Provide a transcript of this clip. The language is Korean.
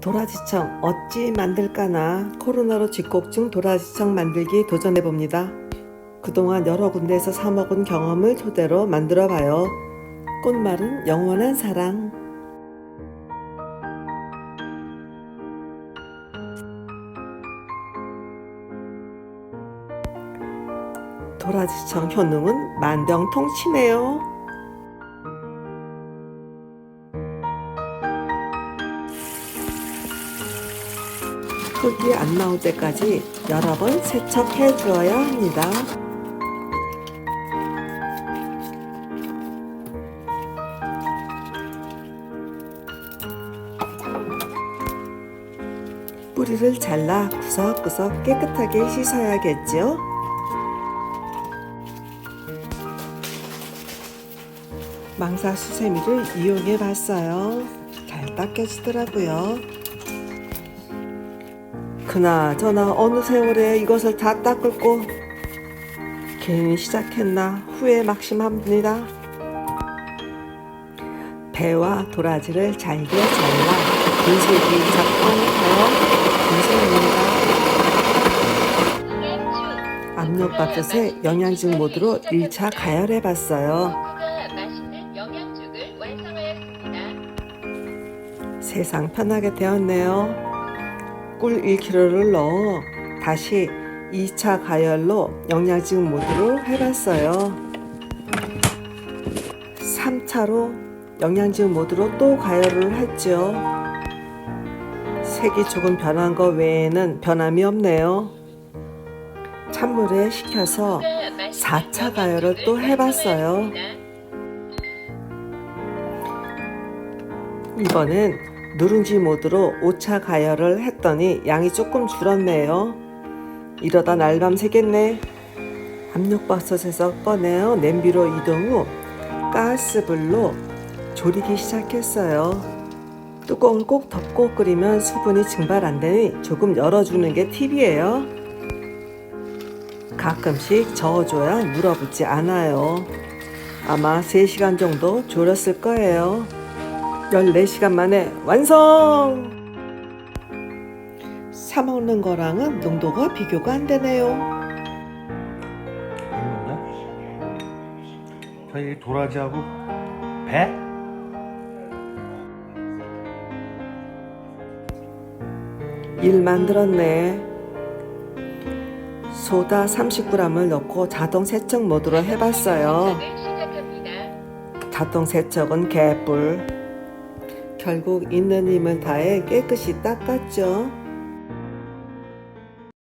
도라지청 어찌 만들까나 코로나로 직곡중 도라지청 만들기 도전해봅니다. 그동안 여러 군데에서 사먹은 경험을 토대로 만들어봐요. 꽃말은 영원한 사랑. 도라지청 효능은 만병통치네요. 흙이 안 나올 때까지 여러 번 세척해 주어야 합니다. 뿌리를 잘라 구석구석 깨끗하게 씻어야겠죠? 망사 수세미를 이용해 봤어요. 잘 닦여지더라고요. 그나저나 어느 세월에 이것을 다 닦을고 괜히 시작했나 후회 막심합니다. 배와 도라지를 잘게 잘라 분쇄기 작동하여 분쇄합니다. 압력밥솥에 영양직 모드로 1차 가열해 봤어요. 세상 편하게 되었네요. 꿀 1kg를 넣어 다시 2차 가열로 영양직 모드로 해봤어요. 3차로 영양직 모드로 또 가열을 했죠. 색이 조금 변한 것 외에는 변함이 없네요. 찬물에 식혀서 4차 가열을 또 해봤어요. 이번엔 누룽지 모드로 5차 가열을 했더니 양이 조금 줄었네요. 이러다 날밤 새겠네. 압력밥솥에서 꺼내어 냄비로 이동 후 가스불로 졸이기 시작했어요. 뚜껑을 꼭 덮고 끓이면 수분이 증발 안 되니 조금 열어주는 게 팁이에요. 가끔씩 저어줘야 물어붙지 않아요. 아마 3시간 정도 졸였을 거예요. 14시간 만에 완성! 사먹는 거랑은 농도가 비교가 안 되네요. 별로인데? 저희 도라지하고 배? 일 만들었네. 소다 30g을 넣고 자동 세척 모드로 해봤어요. 자동 세척은 개뿔. 결국 있는 힘을 다해 깨끗이 닦았죠.